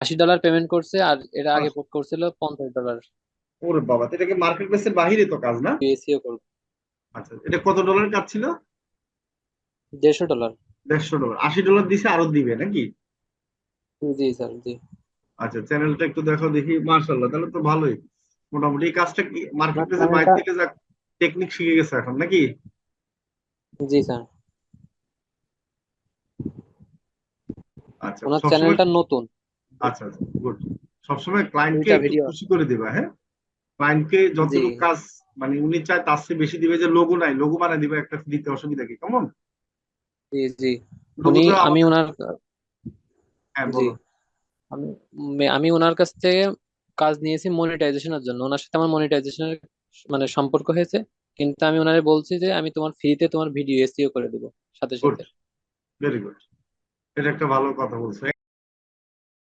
আশি dollar payment করছে আর এটা আগে আচ্ছা। করছিল পঞ্চাশ ডলার ওরে বাবা এটা কি মার্কেট প্লেসের বাহিরে তো কাজ না? এসিও করবে। আচ্ছা এটা কত ডলার কাজ ছিল? দেড়শো ডলার দেড়শো ডলার আশি ডলার দিছে আরও দিবে নাকি? জি স্যার জি। আচ্ছা চ্যানেলটা একটু দেখো দেখি। মার্শাল্লাহ তাহলে তো ভালোই। মোটামুটি এই কাজটা কি মার্কেট প্লেসের বাইরে থেকে যা টেকনিক শিখে গেছে এখন নাকি? জি স্যার। আচ্ছা ওনার চ্যানেলটা নতুন। আচ্ছা আচ্ছা গুড সবসময় ক্লায়েন্টকে খুশি করে দিবা হ্যাঁ? ক্লায়েন্টকে যতটুকু কাজ মানে উনি চায় তার চেয়ে বেশি দিবে যে লোগো নাই লোগো দিবে একটা দিতে অসুবিধা কি কেমন? জি জি। উনি আমি ওনার হ্যাঁ বলো। আমি আমি ওনার কাছ থেকে কাজ নিয়েছি মনিটাইজেশনের জন্য। ওনার সাথে আমার মনিটাইজেশনের মানে সম্পর্ক হয়েছে। কিন্তু আমি ওনারে বলছি যে আমি তোমার ফ্রিতে তোমার ভিডিও এসিও করে দেবো সাথে সাথে। ভেরি গুড এটা একটা ভালো কথা বলছো।